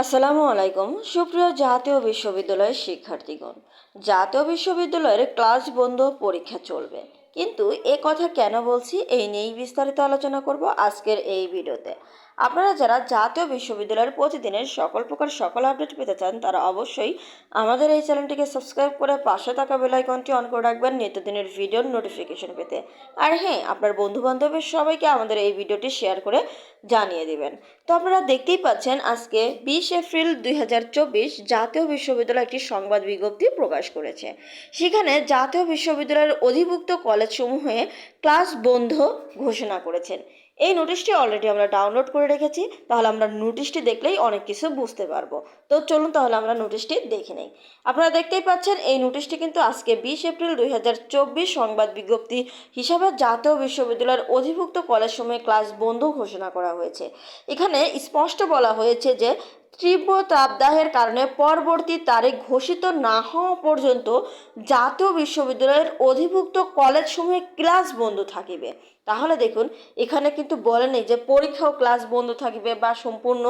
আসসালামু আলাইকুম। সুপ্রিয় জাতীয় বিশ্ববিদ্যালয়ের শিক্ষার্থীগণ জাতীয় বিশ্ববিদ্যালয়ের ক্লাস বন্ধ পরীক্ষা চলবে। কিন্তু এ কথা কেন বলছি এই নিয়েই বিস্তারিত আলোচনা করব আজকের এই ভিডিওতে। আপনারা যারা জাতীয় বিশ্ববিদ্যালয়ের প্রতিদিনের সকল প্রকার সকল আপডেট পেতে চান, তারা অবশ্যই আমাদের এই চ্যানেলটিকে সাবস্ক্রাইব করে পাশে থাকা বেল আইকনটি অন করে রাখবেন নিত্যদিনের ভিডিওর নোটিফিকেশন পেতে। আর হ্যাঁ আপনার বন্ধু বান্ধবের সবাইকে আমাদের এই ভিডিওটি শেয়ার করে জানিয়ে দিবেন। তো আপনারা দেখতেই পাচ্ছেন আজকে বিশ এপ্রিল দুই হাজার চব্বিশ জাতীয় বিশ্ববিদ্যালয় একটি সংবাদ বিজ্ঞপ্তি প্রকাশ করেছে। সেখানে জাতীয় বিশ্ববিদ্যালয়ের অধিভুক্ত কলেজসমূহে ক্লাস বন্ধ ঘোষণা করেছেন। এই নোটিশটি অলরেডি আমরা ডাউনলোড করে রেখেছি, তাহলে আমরা নোটিশটি দেখলেই অনেক কিছু বুঝতে পারব। তো চলুন তাহলে আমরা নোটিশটি দেখে নেই। আপনারা দেখতেই পাচ্ছেন, এই নোটিশটি কিন্তু আজকে বিশ এপ্রিল দুই হাজার চব্বিশ সংবাদ বিজ্ঞপ্তি হিসাবে জাতীয় বিশ্ববিদ্যালয়ের অধিভুক্ত কলেজসমূহে ক্লাস বন্ধ ঘোষণা করা হয়েছে। এখানে স্পষ্ট বলা হয়েছে যে তীব্র তাপদাহের কারণে পরবর্তী তারিখ ঘোষিত না হওয়া পর্যন্ত জাতীয় বিশ্ববিদ্যালয়ের অধিভুক্ত কলেজসমূহে ক্লাস বন্ধ থাকিবে। তাহলে দেখুন, এখানে কিন্তু বলেনি যে পরীক্ষাও ক্লাস বন্ধ থাকবে বা সম্পূর্ণ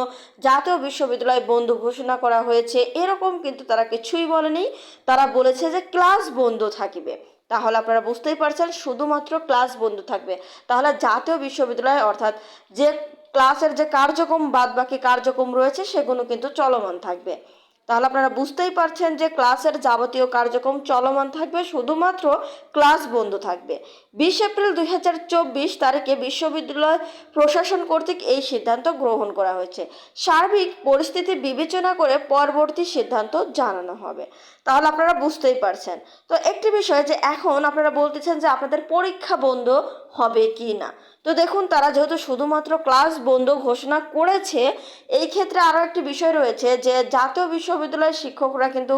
জাতীয় বিশ্ববিদ্যালয় বন্ধ ঘোষণা করা হয়েছে। এরকম কিন্তু তারা কিছুই বলেনি তারা বলেছে যে ক্লাস বন্ধ থাকিবে। তাহলে আপনারা বুঝতেই পারছেন শুধুমাত্র ক্লাস বন্ধ থাকবে। তাহলে জাতীয় বিশ্ববিদ্যালয় অর্থাৎ যে ক্লাসের যে কার্যক্রম বাদ বাকি কার্যক্রম রয়েছে সেগুলো কিন্তু চলমান থাকবে। তাহলে আপনারা বুঝতেই পারছেন যে ক্লাসের যাবতীয় কার্যক্রম চলমান থাকবে, শুধুমাত্র ক্লাস বন্ধ থাকবে। বিশ এপ্রিল দু হাজার চব্বিশ তারিখে বিশ্ববিদ্যালয় প্রশাসন কর্তৃক এই সিদ্ধান্ত গ্রহণ করা হয়েছে। সার্বিক পরিস্থিতি বিবেচনা করে পরবর্তী সিদ্ধান্ত জানানো হবে। তাহলে আপনারা বুঝতেই পারছেন। তো একটি বিষয় যে এখন আপনারা বলতেছেন যে আপনাদের পরীক্ষা বন্ধ হবে কি না? তো দেখুন, তারা যেহেতু শুধুমাত্র ক্লাস বন্ধ ঘোষণা করেছে, এই ক্ষেত্রে আরও একটি বিষয় রয়েছে যে জাতীয় বিশ্ববিদ্যালয়ের শিক্ষকরা কিন্তু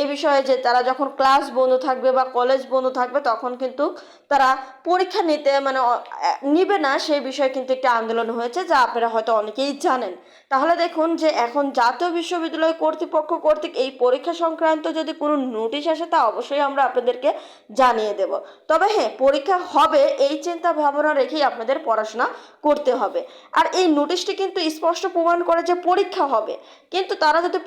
এই বিষয়ে যে তারা যখন ক্লাস বন্ধ থাকবে বা কলেজ বন্ধ থাকবে, তখন কিন্তু তারা পরীক্ষা নিতে মানে নিবে না। সেই বিষয়ে কিন্তু একটি আন্দোলন হয়েছে যা আপনারা হয়তো অনেকেই জানেন। তাহলে দেখুন যে এখন জাতীয় বিশ্ববিদ্যালয় কর্তৃপক্ষ কর্তৃক এই পরীক্ষা সংক্রান্ত যদি কোনো নোটিশ আসে, তা অবশ্যই আমরা আপনাদেরকে জানিয়ে দেব। তবে হ্যাঁ পরীক্ষা হবে, এই চিন্তা ভাবনা রেখেই আপনাদের পড়াশোনা করতে হবে। আর এই নোটিশটি কিন্তু স্পষ্ট প্রমাণ করে যে পরীক্ষা হবে। কিন্তু তারা যদি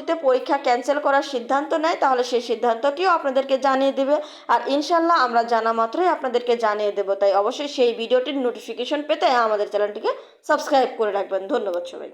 পরবর্তীতে পরীক্ষা ক্যান্সেল করার সিদ্ধান্ত নেয়, তাহলে সেই সিদ্ধান্তটিও আপনাদেরকে জানিয়ে দেবে। আর ইনশাল্লাহ আমরা জানা মাত্রই আপনাদেরকে জানিয়ে দেবো। তাই অবশ্যই সেই ভিডিওটির নোটিফিকেশন পেতে আমাদের চ্যানেলটিকে সাবস্ক্রাইব করে রাখবেন। ধন্যবাদ সবাই